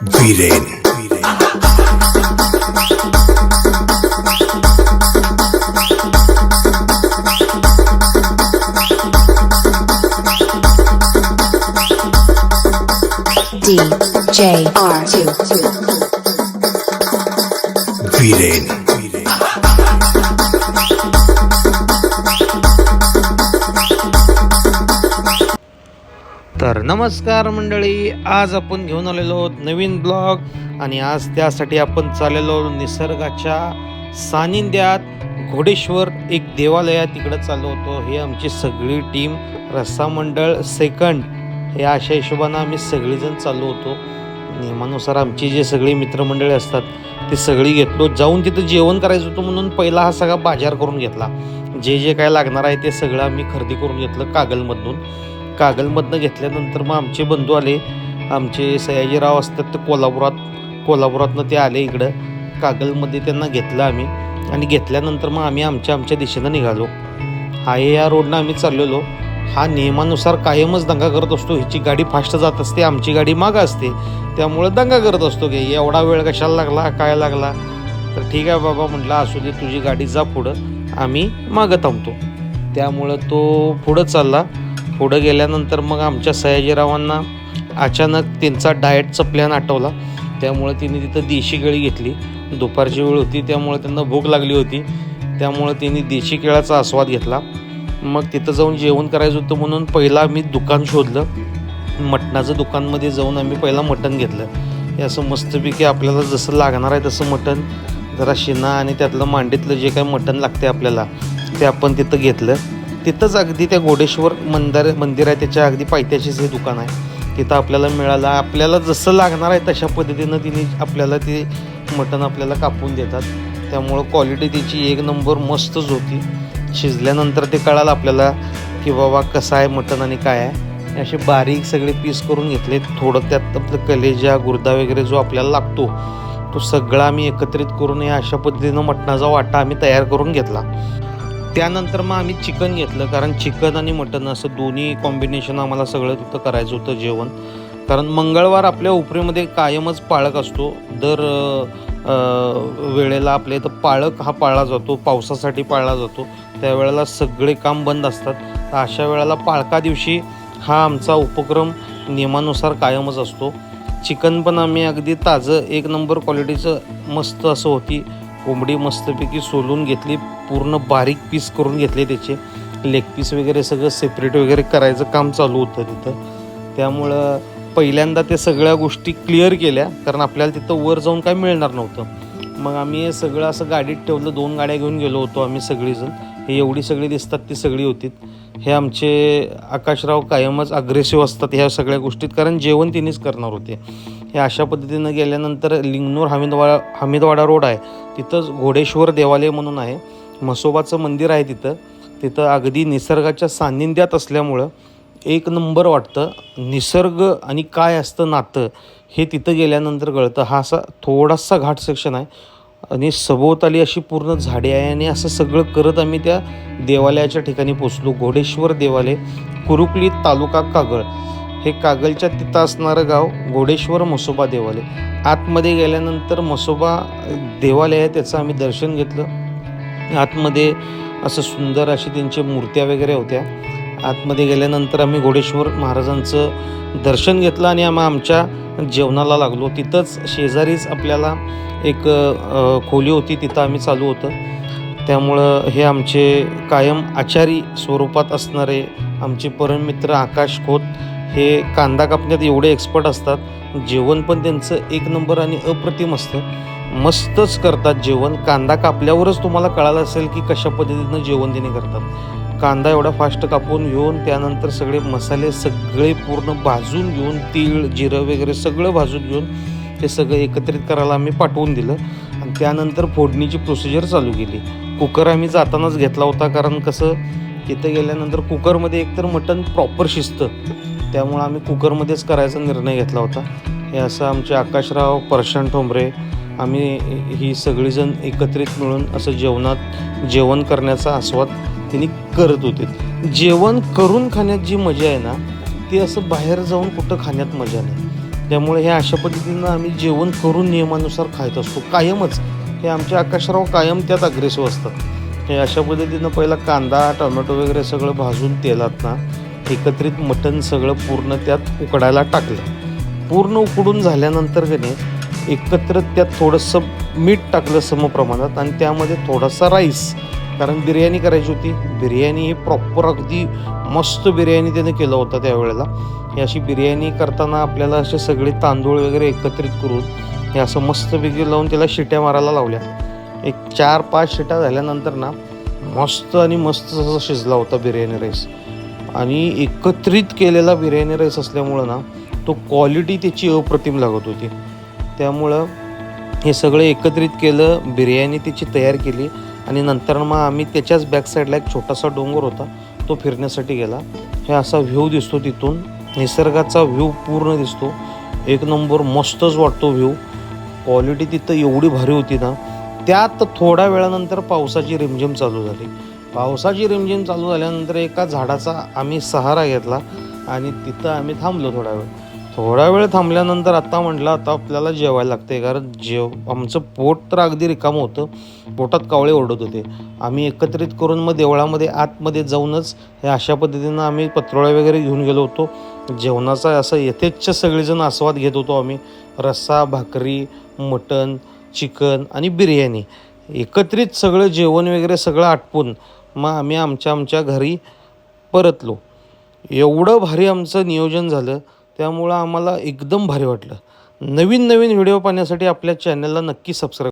Viren. DJ R2. Viren. तर नमस्कार मंडळी आज आपण घेऊन आलेलो आहोत नवीन ब्लॉग आणि आज त्यासाठी आपण चाललेलो निसर्गाच्या सानिध्यात. घोडेश्वर एक देवालय आहे तिकडं चाललो होतो. हे आमची सगळी टीम रस्सा मंडळ सेकंड हे अशा हिशोबानं आम्ही सगळीजण चाललो होतो. नियमानुसार आमची जे सगळी मित्रमंडळी असतात ते सगळी घेतलो. जाऊन तिथं जेवण करायचं होतं म्हणून पहिला हा सगळा बाजार करून घेतला. जे जे काय लागणार आहे ते सगळं आम्ही खरेदी करून घेतलं कागलमधून. कागलमधनं घेतल्यानंतर मग आमचे बंधू आले. आमचे सयाजीराव असतात ते कोल्हापुरात कोल्हापुरातनं ते आले इकडं. कागलमध्ये त्यांना घेतलं आम्ही. आणि घेतल्यानंतर मग आम्ही आमच्या आमच्या दिशेनं निघालो. हा हे या रोडनं आम्ही चाललेलो. हा नियमानुसार कायमच दंगा करत असतो. ह्याची गाडी फास्ट जात असते आमची गाडी मागं असते. त्यामुळं दंगा करत असतो की एवढा वेळ कशाला लागला काय लागला? तर ठीक आहे बाबा म्हटलं असू दे तुझी गाडी जा पुढं. आम्ही मागं थांबतो. त्यामुळं तो पुढं चालला. पुढं गेल्यानंतर मग आमच्या सयाजीरावांना अचानक त्यांचा डाएटचा प्लॅन आठवला. त्यामुळे तिने तिथं देशी केळी घेतली. दुपारची वेळ होती त्यामुळे त्यांना भूक लागली होती. त्यामुळे त्यांनी देशी केळाचा आस्वाद घेतला. मग तिथं जाऊन जेवण करायचं होतं म्हणून पहिला आम्ही दुकान शोधलं. मटणाचं दुकानमध्ये जाऊन आम्ही पहिला मटण घेतलं. हे असं मस्तपैकी आपल्याला जसं लागणार आहे तसं मटण जरा शिना आणि त्यातलं मांडीतलं जे काही मटण लागते आपल्याला ते आपण तिथं घेतलं. तिथंच अगदी त्या घोडेश्वर मंदिर मंदिर आहे त्याच्या अगदी पायथ्याशीच हे दुकान आहे. तिथं आपल्याला मिळालं आपल्याला जसं लागणार आहे तशा पद्धतीनं तिने आपल्याला ते मटण आपल्याला कापून देतात. त्यामुळं क्वालिटी तिची एक नंबर मस्तच होती शिजल्यानंतर ते कळालं आपल्याला की बाबा कसं आहे मटण आणि काय आहे. असे बारीक सगळे पीस करून घेतले. थोडं त्यात आपलं कलेजा गुर्दा वगैरे जो आपल्याला लागतो तो सगळा आम्ही एकत्रित करून या अशा पद्धतीनं मटणाचा वाटा आम्ही तयार करून घेतला. त्यानंतर मग आम्ही चिकन घेतलं कारण चिकन आणि मटन असं दोन्ही कॉम्बिनेशन आम्हाला सगळं तिथं करायचं होतं जेवण. कारण मंगळवार आपल्या उपरीमध्ये कायमच पाळक असतो. दर वेळेला आपल्या इथं पाळक हा पाळला जातो पावसासाठी पाळला जातो. त्यावेळेला सगळे काम बंद असतात. तर अशा वेळेला पाळका दिवशी हा आमचा उपक्रम नियमानुसार कायमच असतो. चिकन पण आम्ही अगदी ताजं एक नंबर क्वालिटीचं मस्त असं होती. कोंबडी मस्तपैकी सोलून घेतली पूर्ण बारीक पीस करून घेतले त्याचे. लेग पीस वगैरे सगळं सेपरेट वगैरे करायचं काम चालू होतं तिथं. त्यामुळं पहिल्यांदा ते सगळ्या गोष्टी क्लिअर केल्या कारण आपल्याला तिथं वर जाऊन काय मिळणार नव्हतं. मग आम्ही हे सगळं असं गाडीत ठेवलं दोन गाड्या घेऊन गेलो होतो आम्ही सगळीजण. हे एवढी सगळी दिसतात ती सगळी होती. हे आमचे आकाशराव कायमच अग्रेसिव्ह असतात ह्या सगळ्या गोष्टीत कारण जेवण तिनेच करणार होते. हे अशा पद्धतीनं गेल्यानंतर लिंगनूर हमीदवाडा हमीदवाडा रोड आहे. तिथंच घोडेश्वर देवालय म्हणून आहे. म्हसोबाचं मंदिर आहे तिथं. तिथं अगदी निसर्गाच्या सान्निध्यात असल्यामुळं एक नंबर वाटतं. निसर्ग आणि काय असतं नातं हे तिथं गेल्यानंतर कळतं. हा असा थोडासा घाट सेक्शन आहे. आणि सभोवताली अशी पूर्ण झाडे आहे आणि असं सगळं करत आम्ही त्या देवालयाच्या ठिकाणी पोचलो. घोडेश्वर देवालय कुरुकली तालुका कागळ. हे कागलच्या तिथं असणारं गाव घोडेश्वर मसोबा देवालय. आतमध्ये गेल्यानंतर मसोबा देवालय आहे त्याचं आम्ही दर्शन घेतलं. आतमध्ये असं सुंदर अशी त्यांच्या मूर्त्या वगैरे होत्या. आतमध्ये गेल्यानंतर आम्ही घोडेश्वर महाराजांचं दर्शन घेतलं आणि आम्ही आमच्या जेवणाला लागलो. तिथंच शेजारीच आपल्याला एक खोली होती तिथं आम्ही चालू होतं. त्यामुळं हे आमचे कायम आचारी स्वरूपात असणारे आमचे परममित्र आकाश खोत हे कांदा कापण्यात एवढे एक्सपर्ट असतात जेवण पण त्यांचं एक नंबर आणि अप्रतिम असतं. मस्तच करतात जेवण. कांदा कापल्यावरच तुम्हाला कळालं असेल की कशा पद्धतीनं जेवण देणे करतात. कांदा एवढा फास्ट कापून घेऊन त्यानंतर सगळे मसाले सगळे पूर्ण भाजून घेऊन तीळ जिरं वगैरे सगळं भाजून घेऊन ते सगळं एकत्रित करायला आम्ही पाठवून दिलं. आणि त्यानंतर फोडणीची प्रोसिजर चालू केली. कुकर आम्ही जातानाच घेतला होता कारण कसं तिथं गेल्यानंतर कुकरमध्ये एकतर मटण प्रॉपर शिजतं. त्यामुळं आम्ही कुकरमध्येच करायचा निर्णय घेतला होता. हे असं आमचे आकाशराव परशन ठोंबरे आम्ही ही सगळीजण एकत्रित मिळून असं जेवणात जेवण करण्याचा आस्वाद त्यांनी करत होते. जेवण करून खाण्यात जी मजा आहे ना ती असं बाहेर जाऊन कुठं खाण्यात मजा नाही. त्यामुळे हे अशा पद्धतीनं आम्ही जेवण करून नियमानुसार खात असतो. कायमच. हे आमचे आकाशराव कायम त्यात अग्रेसिव्ह असतात. हे अशा पद्धतीनं पहिला कांदा टोमॅटो वगैरे सगळं भाजून तेलात ना एकत्रित मटण सगळं पूर्ण त्यात उकडायला टाकलं. पूर्ण उकडून झाल्यानंतर गणे एकत्र त्यात थोडंसं मीठ टाकलं समप्रमाणात आणि त्यामध्ये थोडासा राईस. कारण बिर्याणी करायची होती. बिर्याणी ही प्रॉपर अगदी मस्त बिर्याणी त्याने केलं होतं त्यावेळेला. हे अशी बिर्याणी करताना आपल्याला असे सगळे तांदूळ वगैरे एकत्रित करून हे असं मस्त वेगळी लावून त्याला शिट्या मारायला लावल्या. एक चार पाच शिट्या झाल्यानंतर ना मस्त आणि मस्त असा शिजला होता बिर्याणी राईस. आणि एकत्रित केलेला बिर्याणी राईस असल्यामुळं ना तो क्वालिटी त्याची अप्रतिम लागत होती. त्यामुळं हे सगळं एकत्रित केलं बिर्याणी त्याची तयार केली आणि नंतर मग आम्ही त्याच्याच बॅकसाईडला एक छोटासा डोंगर होता तो फिरण्यासाठी गेला. हे असा व्ह्यू दिसतो तिथून. निसर्गाचा व्ह्यू पूर्ण दिसतो. एक नंबर मस्तच वाटतो व्ह्यू क्वालिटी तिथं एवढी भारी होती ना त्यात थोड्या वेळानंतर पावसाची रिमझिम चालू झाली. पावसाची रिमझिम चालू झाल्यानंतर एका झाडाचा आम्ही सहारा घेतला आणि तिथं आम्ही थांबलो थोडा वेळ. थोडा वेळ थांबल्यानंतर आत्ता म्हटलं आता आपल्याला जेवायला लागते कारण जेव आमचं पोट तर अगदी रिकामं होतं. पोटात कावळे ओरडत होते. आम्ही एकत्रित करून मग देवळामध्ये आतमध्ये जाऊनच हे अशा पद्धतीनं आम्ही पत्रोळ्या वगैरे घेऊन गेलो होतो. जेवणाचा असं यथेच्छ सगळेजण आस्वाद घेत होतो आम्ही. रस्सा भाकरी मटण चिकन आणि बिर्याणी. एकत्रित सगळं जेवण वगैरे सगळं आटपून मग आम्ही आमच्या आमच्या घरी परतलो. एवढं भारी आमचं नियोजन झालं त्यामुळं आम्हाला एकदम भारी वाटलं. नवीन नवीन व्हिडिओ पाहण्यासाठी आपल्या चॅनलला नक्की सबस्क्राईब